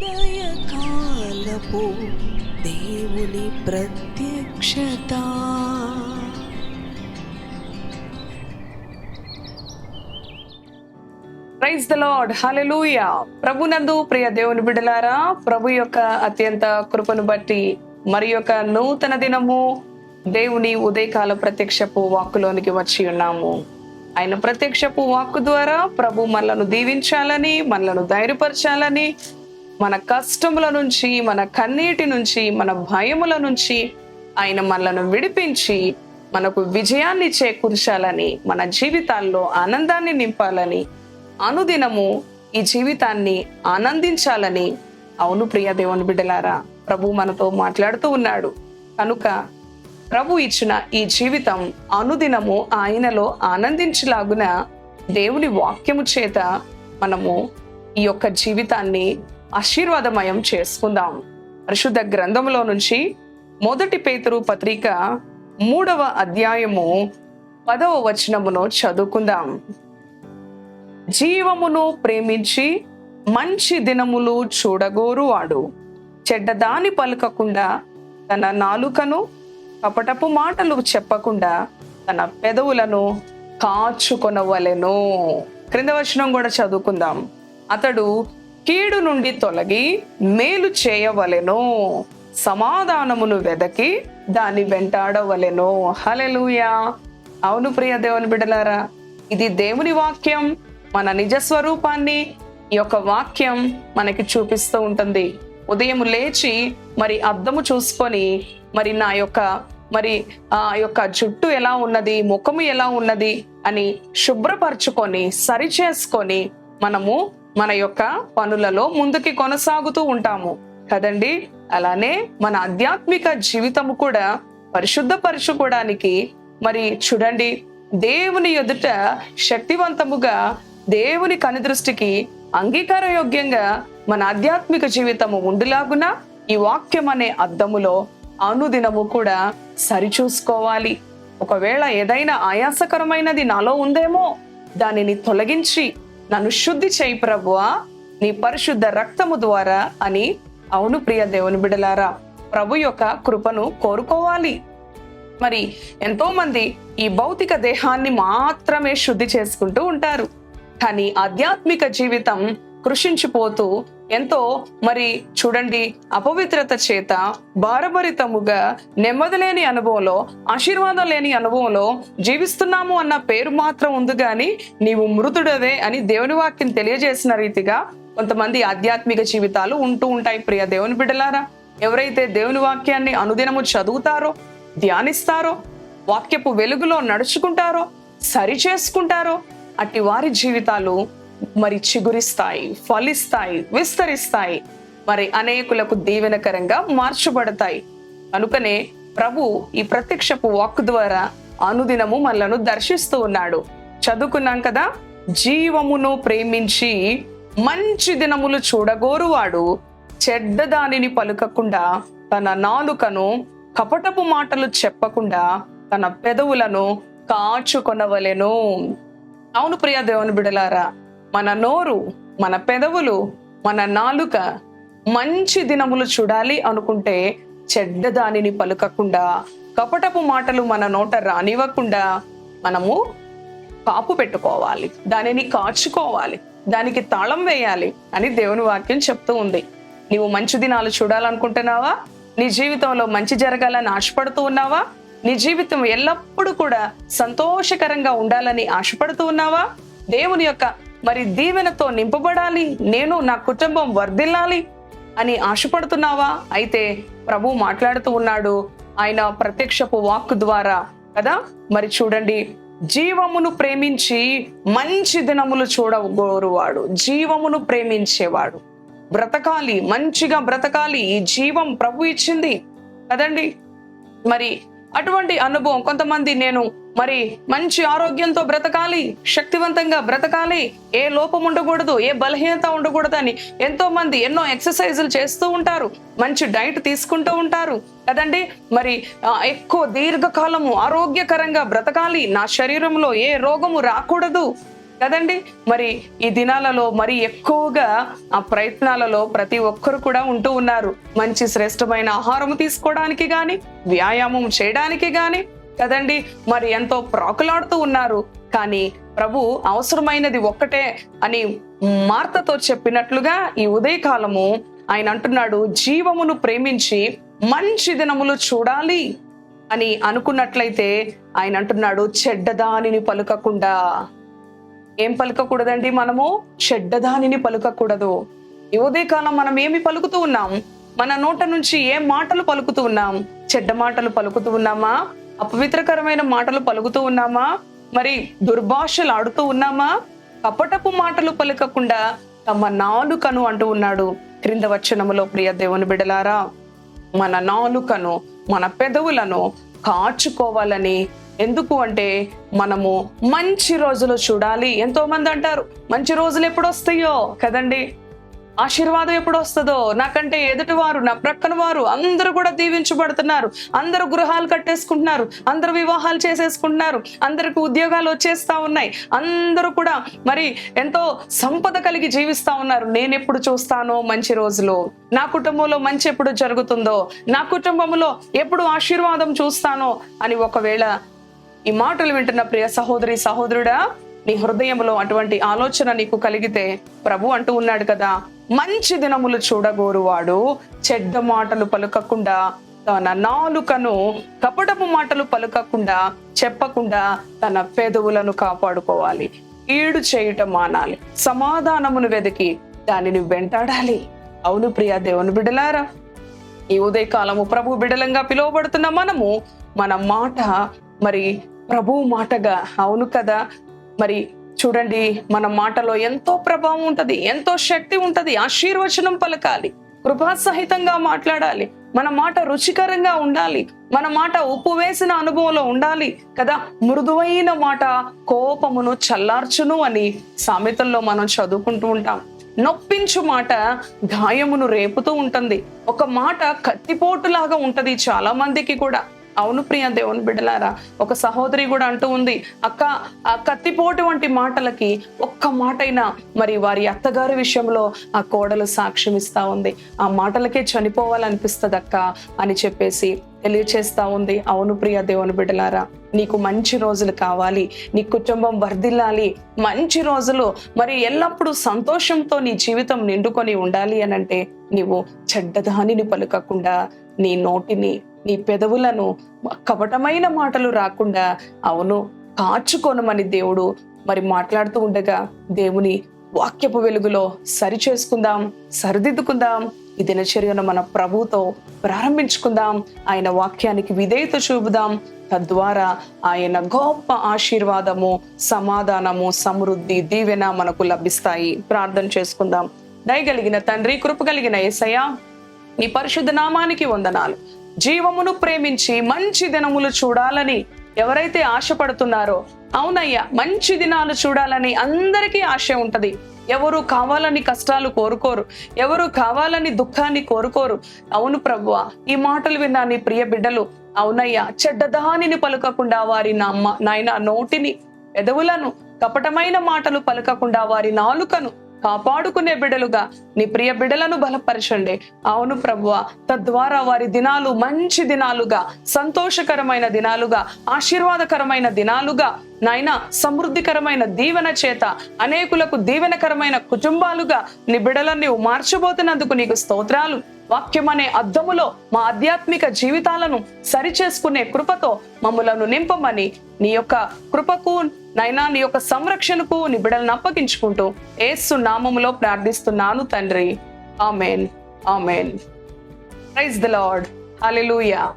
ఉదయకాలపు దేవుని ప్రత్యక్షత. ప్రైజ్ ద లార్డ్ హల్లెలూయా ప్రభునందు ప్రియ దేవుని బిడలారా ప్రభు యొక్క అత్యంత కృపను బట్టి మరి యొక్క నూతన దినము దేవుని ఉదయకాల ప్రత్యక్షపు వాక్కులోనికి వచ్చి ఉన్నాము. ఆయన ప్రత్యక్షపు వాక్కు ద్వారా ప్రభు మనలను దీవించాలని మనలను ధైర్యపరచాలని మన కష్టముల నుంచి మన కన్నీటి నుంచి మన భయముల నుంచి ఆయన మనలను విడిపించి మనకు విజయాన్ని చేకూర్చాలని మన జీవితాల్లో ఆనందాన్ని నింపాలని అనుదినము ఈ జీవితాన్ని ఆనందించాలని. అవును ప్రియ దేవుని బిడ్డలారా ప్రభు మనతో మాట్లాడుతూ ఉన్నాడు. కనుక ప్రభు ఇచ్చిన ఈ జీవితం అనుదినము ఆయనలో ఆనందించలాగున దేవుని వాక్యము చేత మనము ఈ యొక్క జీవితాన్ని ఆశీర్వాదమయం చేసుకుందాం. పరిశుద్ధ గ్రంథములో నుంచి మొదటి పేతురు పత్రిక మూడవ అధ్యాయము పదవ వచనమును చదువుకుందాం. జీవమును ప్రేమించి మంచి దినములు చూడగోరు వాడు. చెడ్డదాని పలకకుండా తన నాలుకను కపటపు మాటలు చెప్పకుండా తన పెదవులను కాచుకొనవలెను. క్రింద వచనం కూడా చదువుకుందాం. అతడు కీడు నుండి తొలగి మేలు చేయవలెను. సమాధానమును వెదకి దాని వెంటాడవలెను. హలెలుయా అవును ప్రియ దేవుని బిడలారా ఇది దేవుని వాక్యం. మన నిజ స్వరూపాన్ని ఈ యొక్క వాక్యం మనకి చూపిస్తూ ఉంటుంది. ఉదయం లేచి మరి అద్దము చూసుకొని మరి నా యొక్క మరి ఆ యొక్క జుట్టు ఎలా ఉన్నది ముఖము ఎలా ఉన్నది అని శుభ్రపరచుకొని సరి చేసుకొని మనము మన యొక్క పనులలో ముందుకి కొనసాగుతూ ఉంటాము. కదండి? అలానే మన ఆధ్యాత్మిక జీవితము కూడా పరిశుద్ధపరచుకోవడానికి మరి చూడండి దేవుని ఎదుట శక్తివంతముగా దేవుని కనుదృష్టికి అంగీకారయోగ్యంగా మన ఆధ్యాత్మిక జీవితము ఉండులాగున ఈ వాక్యం అనే అద్దములో అనుదినము కూడా సరిచూసుకోవాలి. ఒకవేళ ఏదైనా ఆయాసకరమైనది నాలో ఉందేమో దానిని తొలగించి నన్ను శుద్ధి చేయి ప్రభువా. నీ పరిశుద్ధ రక్తము ద్వారా అని అవును ప్రియ దేవుని బిడలారా ప్రభు యొక్క కృపను కోరుకోవాలి. మరి ఎంతో మంది ఈ భౌతిక దేహాన్ని మాత్రమే శుద్ధి చేసుకుంటూ ఉంటారు. కానీ ఆధ్యాత్మిక జీవితం కృషించిపోతూ ఎంతో మరి చూడండి అపవిత్రత చేత భారభరితముగా నెమ్మదిలేని అనుభవంలో ఆశీర్వాదం లేని అనుభవంలో జీవిస్తున్నాము అన్న పేరు మాత్రం ఉంది కానీ నీవు మృతుడవే అని దేవుని వాక్యం తెలియజేసిన రీతిగా కొంతమంది ఆధ్యాత్మిక జీవితాలు ఉంటూ ఉంటాయి ప్రియ దేవుని బిడ్డలారా. ఎవరైతే దేవుని వాక్యాన్ని అనుదినము చదువుతారో ధ్యానిస్తారో వాక్యపు వెలుగులో నడుచుకుంటారో సరి చేసుకుంటారో అట్టి వారి జీవితాలు మరి చిగురిస్తాయి ఫలిస్తాయి విస్తరిస్తాయి. మరి అనేకులకు దీవెనకరంగా మార్చబడతాయి. కనుకనే ప్రభు ఈ ప్రత్యక్షపు వాక్ ద్వారా అనుదినము మనలను దర్శిస్తూ ఉన్నాడు. చదువుకున్నాం కదా? జీవమును ప్రేమించి మంచి దినములు చూడగోరువాడు చెడ్డ దానిని పలుకకుండా తన నాలుకను కపటపు మాటలు చెప్పకుండా తన పెదవులను కాచుకొనవలెను. అవును ప్రియా దేవుని బిడలారా మన నోరు మన పెదవులు మన నాలుక మంచి దినములు చూడాలి అనుకుంటే చెడ్డ దానిని పలుకకుండా కపటపు మాటలు మన నోట రానివ్వకుండా మనము కాపు పెట్టుకోవాలి. దానిని కాచుకోవాలి. దానికి తాళం వేయాలి అని దేవుని వాక్యం చెప్తూ ఉంది. నీవు మంచి దినాలు చూడాలనుకుంటున్నావా? నీ జీవితంలో మంచి జరగాలని ఆశపడుతూ ఉన్నావా? నీ జీవితం ఎల్లప్పుడూ కూడా సంతోషకరంగా ఉండాలని ఆశపడుతూ ఉన్నావా? దేవుని యొక్క మరి దీవెనతో నింపబడాలి నేను నా కుటుంబం వర్ధిల్లాలి అని ఆశపడుతున్నావా? అయితే ప్రభు మాట్లాడుతూ ఉన్నాడు ఆయన ప్రత్యక్షపు వాక్ ద్వారా కదా? మరి చూడండి జీవమును ప్రేమించి మంచి దినములు చూడగోరువాడు జీవమును ప్రేమించేవాడు. బ్రతకాలి మంచిగా బ్రతకాలి ఈ జీవం ప్రభు ఇచ్చింది కదండి? మరి అటువంటి అనుభవం కొంతమంది నేను మరి మంచి ఆరోగ్యంతో బ్రతకాలి శక్తివంతంగా బ్రతకాలి ఏ లోపం ఉండకూడదు ఏ బలహీనత ఉండకూడదు అని ఎంతో మంది ఎన్నో ఎక్సర్సైజులు చేస్తూ ఉంటారు మంచి డైట్ తీసుకుంటూ ఉంటారు. కదండి? మరి ఎక్కువ దీర్ఘకాలము ఆరోగ్యకరంగా బ్రతకాలి. నా శరీరంలో ఏ రోగము రాకూడదు. కదండి? మరి ఈ దినాలలో మరి ఎక్కువగా ఆ ప్రయత్నాలలో ప్రతి ఒక్కరు కూడా ఉంటూ ఉన్నారు. మంచి శ్రేష్టమైన ఆహారం తీసుకోవడానికి కానీ వ్యాయామం చేయడానికి కానీ కదండి? మరి ఎంతో ప్రాకులాడుతూ ఉన్నారు. కానీ ప్రభు అవసరమైనది ఒక్కటే అని మార్తతో చెప్పినట్లుగా ఈ ఉదయకాలము ఆయన అంటున్నాడు జీవమును ప్రేమించి మంచి దినములు చూడాలి అని అనుకున్నట్లయితే ఆయన అంటున్నాడు చెడ్డదానిని పలుకకుండా. ఏం పలుకకూడదండి మనము? చెడ్డదానిని పలుకకూడదు. ఈ ఉదయకాలం మనం ఏమి పలుకుతూ ఉన్నాం? మన నోట నుంచి ఏ మాటలు పలుకుతూ ఉన్నాం? చెడ్డ మాటలు పలుకుతూ ఉన్నామా? అపవిత్రకరమైన మాటలు పలుకుతూ ఉన్నామా? మరి దుర్భాషలు ఆడుతూ ఉన్నామా? కపటపు మాటలు పలకకుండా తమ నాలుకను అంటూ ఉన్నాడు క్రింద వచనములో ప్రియ దేవుని బిడలారా. మన నాలుకను మన పెదవులను కాచుకోవాలని ఎందుకు అంటే మనము మంచి రోజులు చూడాలి. ఎంతో మంది అంటారు మంచి రోజులు ఎప్పుడు వస్తాయో కదండి? ఆశీర్వాదం ఎప్పుడు వస్తుందో నాకంటే ఎదుటి వారు నా ప్రక్కన వారు అందరూ కూడా దీవించబడుతున్నారు. అందరూ గృహాలు కట్టేసుకుంటున్నారు. అందరూ వివాహాలు చేసేసుకుంటున్నారు. అందరికి ఉద్యోగాలు వచ్చేస్తా ఉన్నాయి. అందరూ కూడా మరి ఎంతో సంపద కలిగి జీవిస్తా ఉన్నారు. నేను ఎప్పుడు చూస్తానో మంచి రోజులు? నా కుటుంబంలో మంచి ఎప్పుడు జరుగుతుందో? నా కుటుంబంలో ఎప్పుడు ఆశీర్వాదం చూస్తానో? అని ఒకవేళ ఈ మాటలు వింటున్న ప్రియ సహోదరి సహోదరుడా నీ హృదయంలో అటువంటి ఆలోచన నీకు కలిగితే ప్రభు అంటూ ఉన్నాడు కదా మంచి దినములు చూడగోరువాడు. చెడ్డ మాటలు పలుకకుండా తన నాలుకను కపటపు మాటలు పలుకకుండా చెప్పకుండా తన పెదవులను కాపాడుకోవాలి. ఈడు చేయటం మానాలి. సమాధానమును వెతికి దానిని వెంటాడాలి. అవును ప్రియా దేవుని బిడలారా ఈ ఉదయకాలము ప్రభు బిడలంగా పిలువబడుతున్న మనము మన మాట మరి ప్రభు మాటగా అవును కదా? మరి చూడండి మన మాటలో ఎంతో ప్రభావం ఉంటుంది ఎంతో శక్తి ఉంటుంది ఆశీర్వచనం పలకాలి కృపాసహితంగా మాట్లాడాలి మన మాట రుచికరంగా ఉండాలి మన మాట ఉప్పు వేసిన అనుభవంలో ఉండాలి కదా? మృదువైన మాట కోపమును చల్లార్చును అని సామెతల్లో మనం చదువుకుంటూ ఉంటాం. నొప్పించు మాట గాయమును రేపుతూ ఉంటుంది. ఒక మాట కత్తిపోటులాగా ఉంటుంది చాలా మందికి కూడా. అవును ప్రియ దేవుని బిడ్డలారా ఒక సహోదరి కూడా అంటూ ఉంది అక్క ఆ కత్తిపోటు వంటి మాటలకి ఒక్క మాటైనా మరి వారి అత్తగారి విషయంలో ఆ కోడలు సాక్ష్యం ఇస్తా ఉంది. ఆ మాటలకే చనిపోవాలనిపిస్తుంది అక్క అని చెప్పేసి తెలియచేస్తా ఉంది. అవును ప్రియ దేవుని బిడ్డలారా నీకు మంచి రోజులు కావాలి నీ కుటుంబం వర్ధిల్లాలి మంచి రోజులు మరి ఎల్లప్పుడూ సంతోషంతో నీ జీవితం నిండుకొని ఉండాలి అని అంటే నీవు చెడ్డదానిని పలుకకుండా నీ నోటిని నీ పెదవులను కపటమైన మాటలు రాకుండా అవును కాచుకోనమని దేవుడు మరి మాట్లాడుతూ ఉండగా దేవుని వాక్యపు వెలుగులో సరి చేసుకుందాం సరిదిద్దుకుందాం. ఈ దినచర్యను మన ప్రభుతో ప్రారంభించుకుందాం. ఆయన వాక్యానికి విధేయత చూపుదాం. తద్వారా ఆయన గొప్ప ఆశీర్వాదము సమాధానము సమృద్ధి దీవెన మనకు లభిస్తాయి. ప్రార్థన చేసుకుందాం. దయగలిగిన తండ్రి కృప కలిగిన ఏసయ్య నీ పరిశుద్ధ నామానికి వందనాలు. జీవమును ప్రేమించి మంచి దినములు చూడాలని ఎవరైతే ఆశపడుతున్నారో అవునయ్యా మంచి దినాలు చూడాలని అందరికీ ఆశ ఉంటుంది. ఎవరు కావాలని కష్టాలు కోరుకోరు ఎవరు కావాలని దుఃఖాన్ని కోరుకోరు. అవును ప్రభువ ఈ మాటలు విన్నా నీ ప్రియ బిడ్డలు అవునయ్యా చెడ్డదానిని పలుకకుండా వారి నమ్మ నాయన నోటిని ఎదవులను కపటమైన మాటలు పలకకుండా వారి నాలుకను కాపాడుకునే బిడలుగా నీ ప్రియ బిడలను బలపరచండి. అవును ప్రభువ తద్వారా వారి దినాలు మంచి దినాలుగా సంతోషకరమైన దినాలుగా ఆశీర్వాదకరమైన దినాలుగా నాయన సమృద్ధికరమైన దీవెన చేత అనేకులకు దీవెనకరమైన కుటుంబాలుగా నీ బిడలను నీవు మార్చబోతున్నందుకు నీకు స్తోత్రాలు. వాక్యం అనే అద్దములో మా ఆధ్యాత్మిక జీవితాలను సరిచేసుకునే కృపతో మమ్మలను నింపమని నీ యొక్క కృపకు నైనా నీ యొక్క సంరక్షణకు నీ బిడలను అప్పగించుకుంటూ ఏసు నామములో ప్రార్థిస్తున్నాను తండ్రి. Amen. Amen. Praise the Lord. Hallelujah